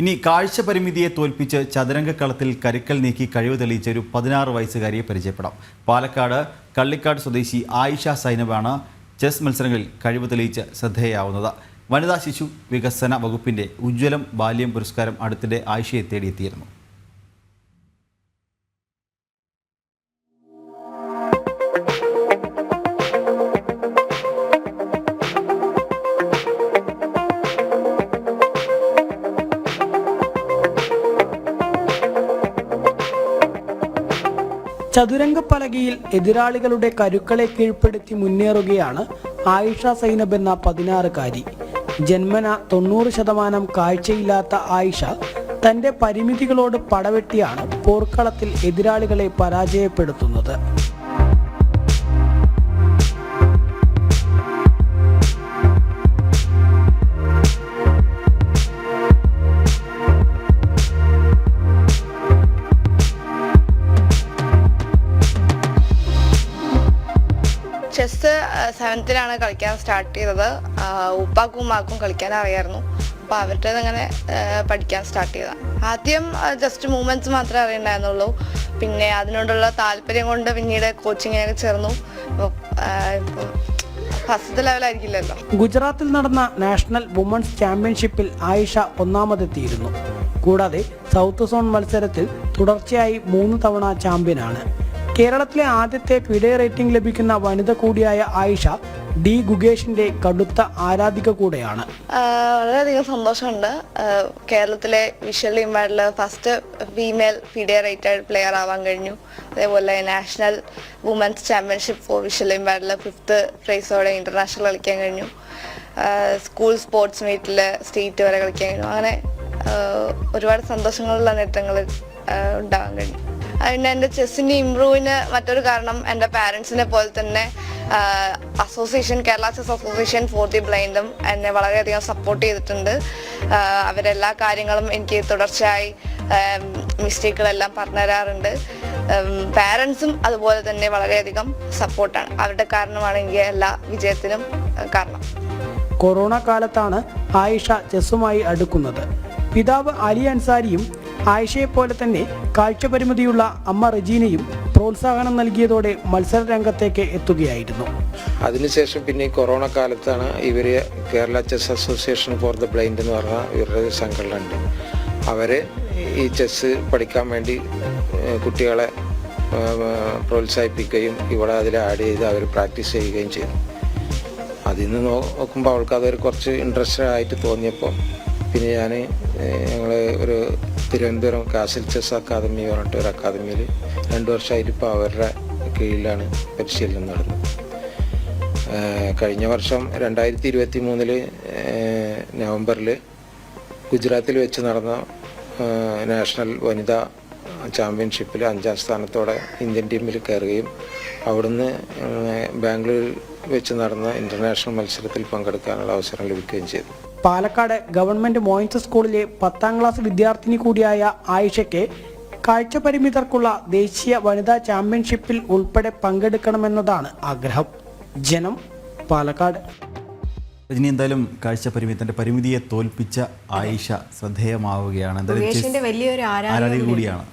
ഇനി കാഴ്ച പരിമിതിയെ തോൽപ്പിച്ച് ചതുരംഗക്കളത്തിൽ കരുക്കൽ നീക്കി കഴിവ് തെളിയിച്ച ഒരു പതിനാറ് വയസ്സുകാരിയെ പരിചയപ്പെടാം. പാലക്കാട് കള്ളിക്കാട് സ്വദേശി ആയിഷ സൈനബാണ് ചെസ് മത്സരങ്ങളിൽ കഴിവ് തെളിയിച്ച് ശ്രദ്ധേയാവുന്നത്. വനിതാ ശിശു വികസന വകുപ്പിന്റെ ഉജ്ജ്വലം ബാല്യം പുരസ്കാരം അടുത്തിടെ ആയിഷയെ തേടിയെത്തിയിരുന്നു. ചതുരംഗപ്പലകയിൽ എതിരാളികളുടെ കരുക്കളെ കീഴ്പ്പെടുത്തി മുന്നേറുകയാണ് ആയിഷ സൈനബ് എന്ന പതിനാറുകാരി. ജന്മന തൊണ്ണൂറ് ശതമാനം കാഴ്ചയില്ലാത്ത ആയിഷ തന്റെ പരിമിതികളോട് പടവെട്ടിയാണ് പോർക്കളത്തിൽ എതിരാളികളെ പരാജയപ്പെടുത്തുന്നത്. ചെസ് സെവൻത്തിലാണ് കളിക്കാൻ സ്റ്റാർട്ട് ചെയ്തത്. ഉപ്പാക്കും ഉമ്മാക്കും കളിക്കാൻ അറിയായിരുന്നു. അപ്പോൾ അവരുടെ അങ്ങനെ പഠിക്കാൻ സ്റ്റാർട്ട് ചെയ്തതാണ് ആദ്യം ജസ്റ്റ് മൂവ്മെന്റ്സ് മാത്രമേ അറിയണ്ടായിരുന്നുള്ളൂ. പിന്നെ അതിനോടുള്ള താല്പര്യം കൊണ്ട് പിന്നീട് കോച്ചിങ്ങിനൊക്കെ ചേർന്നു. ഫസ്റ്റ് ലെവലായിരിക്കില്ലല്ലോ ഗുജറാത്തിൽ നടന്ന നാഷണൽ വുമൺസ് ചാമ്പ്യൻഷിപ്പിൽ ആയിഷ ഒന്നാമതെത്തിയിരുന്നു. കൂടാതെ സൗത്ത് സോൺ മത്സരത്തിൽ തുടർച്ചയായി മൂന്ന് തവണ ചാമ്പ്യനാണ്. കേരളത്തിലെ ആദ്യത്തെ ഫിഡെ റേറ്റിംഗ് ലഭിക്കുന്ന വനിത കൂടിയായ ആയിഷ ഡി ഗുഗേഷിന്റെ കടുത്ത ആരാധിക കൂടെയാണ്. വളരെയധികം സന്തോഷമുണ്ട്. കേരളത്തിലെ visual ഇംപാർഡിൽ first female FIDE rated player ആവാൻ കഴിഞ്ഞു. അതേപോലെ national women's championship for visual ഇംപാർഡിൽ fifth പ്രൈസോടെ ഇന്റർനാഷണൽ കളിക്കാൻ കഴിഞ്ഞു. സ്കൂൾ സ്പോർട്സ് മീറ്റിൽ സ്റ്റേറ്റ് വരെ കളിക്കാൻ കഴിഞ്ഞു. അങ്ങനെ ഒരുപാട് സന്തോഷങ്ങളുള്ള നേട്ടങ്ങൾ ഉണ്ടാകാൻ കഴിഞ്ഞു. പിന്നെ എന്റെ ചെസ്സിന്റെ ഇമ്പ്രൂവിന് മറ്റൊരു കാരണം എന്റെ പാരൻസിനെ പോലെ തന്നെ association Kerala chess association for the ബ്ലൈൻഡും എന്നെ വളരെയധികം സപ്പോർട്ട് ചെയ്തിട്ടുണ്ട്. അവരെല്ലാ കാര്യങ്ങളും എനിക്ക് തുടർച്ചയായി മിസ്റ്റേക്കുകളെല്ലാം പറഞ്ഞുതരാറുണ്ട്. പാരൻസും അതുപോലെ തന്നെ വളരെയധികം സപ്പോർട്ടാണ് അവരുടെ കാരണമാണ് എനിക്ക് എല്ലാ വിജയത്തിനും കാരണം. കൊറോണ കാലത്താണ് ആയിഷ ചെസ്സുമായി അടുക്കുന്നത്. പിതാവ് അലി അൻസാരിയും ആയിഷയെപ്പോലെ തന്നെ കാഴ്ചപരിമിതിയുള്ള അമ്മ റജീനയും പ്രോത്സാഹനം നൽകിയതോടെ മത്സര രംഗത്തേക്ക് എത്തുകയായിരുന്നു. അതിനുശേഷം പിന്നെ കൊറോണ കാലത്താണ് ഇവർ Kerala chess association for the blind എന്ന് പറഞ്ഞ ഇവരുടെ സംഘടന ഉണ്ട് അവർ ഈ ചെസ് പഠിക്കാൻ വേണ്ടി കുട്ടികളെ പ്രോത്സാഹിപ്പിക്കുകയും ഇവിടെ അതിൽ ആഡ് ചെയ്ത് അവർ പ്രാക്ടീസ് ചെയ്യുകയും ചെയ്തു. അതിൽ നിന്ന് നോക്കുമ്പോൾ അവൾക്ക് അതൊരു കുറച്ച് ഇൻട്രസ്റ്റഡ് ആയിട്ട് തോന്നിയപ്പോൾ പിന്നെ ഞാൻ ഞങ്ങൾ ഒരു തിരുവനന്തപുരം കാസിൽ ചെസ് അക്കാദമി പറഞ്ഞിട്ട് ഒരു അക്കാദമിയിൽ രണ്ട് വർഷമായിട്ട് ഇപ്പോൾ അവരുടെ കീഴിലാണ് പരിശീലനം നടന്നത്. കഴിഞ്ഞ വർഷം രണ്ടായിരത്തി ഇരുപത്തി മൂന്നിൽ നവംബറിൽ ഗുജറാത്തിൽ വെച്ച് നടന്ന നാഷണൽ വനിതാ ചാമ്പ്യൻഷിപ്പിൽ അഞ്ചാം സ്ഥാനത്തോടെ ഇന്ത്യൻ ടീമിൽ കയറുകയും അവിടുന്ന് ബാംഗ്ലൂരിൽ വെച്ച് നടന്ന ഇന്റർനാഷണൽ മത്സരത്തിൽ പങ്കെടുക്കാനുള്ള അവസരം ലഭിക്കുകയും ചെയ്തു. പാലക്കാട് ഗവൺമെന്റ് മോയിൻസ് സ്കൂളിലെ പത്താം ക്ലാസ് വിദ്യാർത്ഥിനി കൂടിയായ ആയിഷയ്ക്ക് കാഴ്ചപരിമിതർക്കുള്ള ദേശീയ വനിതാ ചാമ്പ്യൻഷിപ്പിൽ ഉൾപ്പെടെ പങ്കെടുക്കണമെന്നതാണ് ആഗ്രഹം. ജനം പാലക്കാട്. രജനി എന്തായാലും കാഴ്ച പരിമിതി പരിമിതിയെ തോൽപ്പിച്ച ആയിഷ ശ്രദ്ധേയമാവുകയാണ്. എന്തായാലും വലിയൊരു ആരാധിക ആരാധന കൂടിയാണ്.